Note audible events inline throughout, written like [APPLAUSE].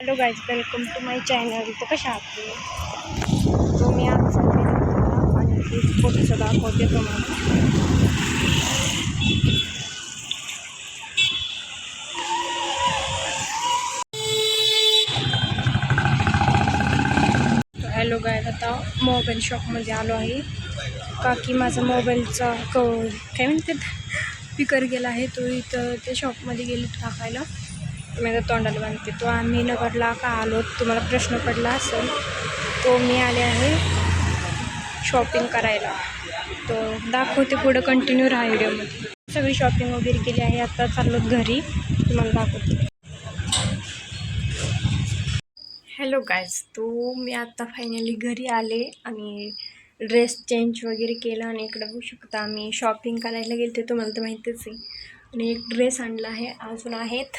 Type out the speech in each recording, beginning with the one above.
Hello guys welcome to my channel तर कशा आहात तुम्ही? तो मी आज आणि फोटोचं दाखवते तुम्हाला. हॅलो गाईज आता मोबाईल शॉपमध्ये आलो आहे. काकी माझा मोबाईलचा क काय म्हणतात? स्पीकर गेला आहे. तो इथं त्या शॉपमध्ये गेले टाकायला माझ्या तोंडाला बांधते. तो आम्ही नगरला का आलो तुम्हाला प्रश्न पडला असेल तो मी आले आहे शॉपिंग करायला. तो दाखवते पुढं कंटिन्यू राहा व्हिडिओमध्ये. सगळी शॉपिंग वगैरे केली आहे आता चाललो घरी. तुम्हाला दाखवते. हॅलो गायज तो मी आत्ता फायनली घरी आले आणि ड्रेस चेंज वगैरे केला आणि इकडं बघू शकता आम्ही शॉपिंग करायला गेले ते तुम्हाला तर माहितीच आहे. आणि एक ड्रेस आणला आहे अजून आहेत.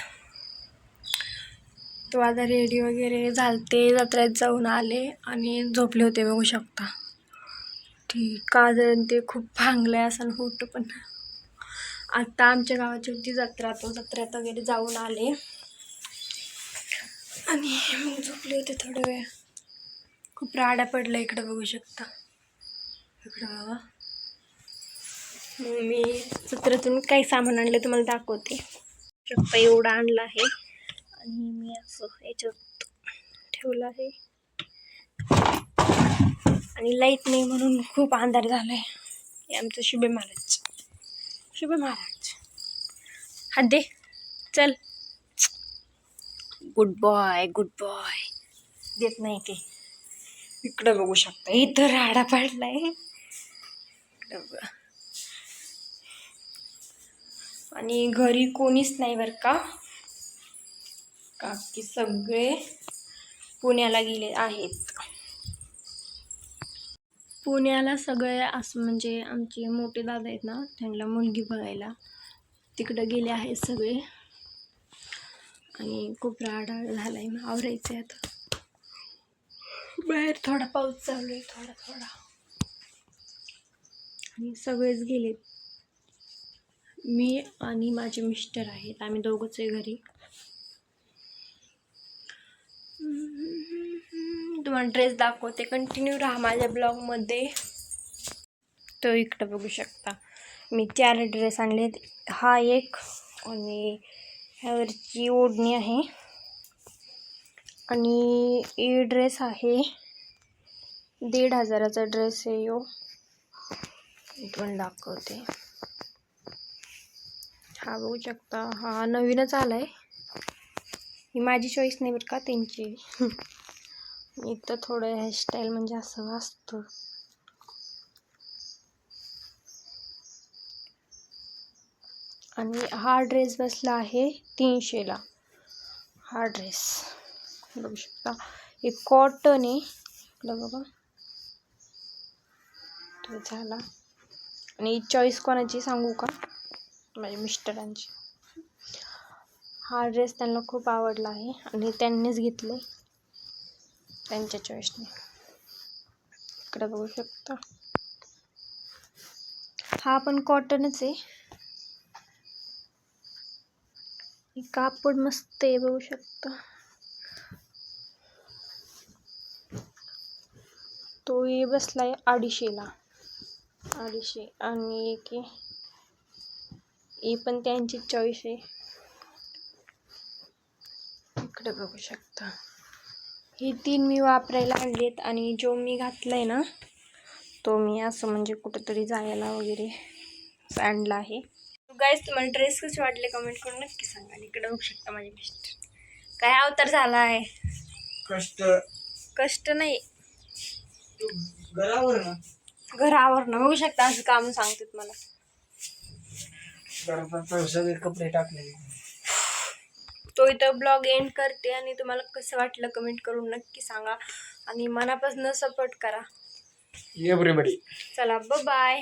तो आता रेडी वगैरे झालते जत्रेत जाऊन आले आणि झोपले होते बघू शकता. ठीक काजळ ते खूप भांगलं आहे असं फोटो पण. आत्ता आमच्या गावाची होती जत्रा तो जत्रेत वगैरे जाऊन आले. आणि मग झोपले होते थोडं वेळ. खूप राडा पडला इकडं बघू शकता. इकडं बघा. मग मी जत्रेतून काही सामान आणलं तुम्हाला दाखवते. शकता एवढं आणलं आहे. आणि मी असं याच्यात ठेवलं आहे. आणि लाइट नाही म्हणून खूप अंधार झाला आहे आमचं शुभे महाराज. शुभे महाराज. हात दे. चल. गुड बॉय गुड बॉय देत नाही ते. इकडं बघू शकता. इथं राडा पडलाय. इकडं बघा. आणि घरी कोणीच नाही बरं का? काकी सगळे पुण्याला गेले आहेत. पुण्याला सगळे असं म्हणजे आमचे मोठे दादा आहेत ना त्यांना मुलगी बघायला तिकडं गेले आहेत सगळे. आणि खूप राडाळ झाला आहे मग आवरायचं आहे आता. बाहेर थोडा पाऊस चालू आहे थोडा थोडा. आणि सगळेच गेलेत मी आणि माझे मिस्टर आहेत आम्ही दोघंच आहे घरी. तुम्हाला ड्रेस दाखवते. कंटिन्यू राहा माझ्या ब्लॉगमध्ये तो इकडं बघू शकता. मी चार ड्रेस आणलेत हा एक आणि ह्यावरची ओढणी आहे. आणि ही ड्रेस आहे. दीड हजाराचा ड्रेस आहे यो. पण दाखवते. हा बघू शकता. हा नवीनच आला आहे ही माझी चॉईस नाही बरं का त्यांची. [LAUGHS] इथं थोडं हेअरस्टाईल म्हणजे असं वाचतो आणि हा ड्रेस बसला आहे तीनशेला हा ड्रेस बघू शकता. हे कॉटन आहे. बघा तो झाला. आणि चॉईस कोणाची सांगू का? माझ्या मिस्टरांची. हा ड्रेस त्यांना खूप आवडला आहे आणि त्यांनीच घेतले. त्यांच्या चॉईसने इकडे बघू शकता. हा पण कॉटनच आहे. कापड मस्त आहे बघू शकता. तो हे बसलाय अडीचशेला अडीचशे आणि एक आहे. पण त्यांची चॉईस आहे. इकडे बघू शकता. हे तीन मी वापरायला आणलेत आणि जो मी घातलाय ना तो मी असं म्हणजे कुठंतरी जायला वगैरे आणला आहे. गाईज तुम्हाला ड्रेस कसे वाटले कमेंट करून नक्की सांगा आणि इकडे बघू शकता माझे मिस्टर काय अवतार झाला आहे कष्ट. कष्ट नाही. घरावर ना. घरावर ना. बघू शकता असं काम सांगतात मला. कपडे टाकले. तो इथं ब्लॉग एंड करते आणि तुम्हाला कसं वाटलं कमेंट करून नक्की सांगा. आणि मनापासून सपोर्ट करा. एव्हरीबडी चला बाय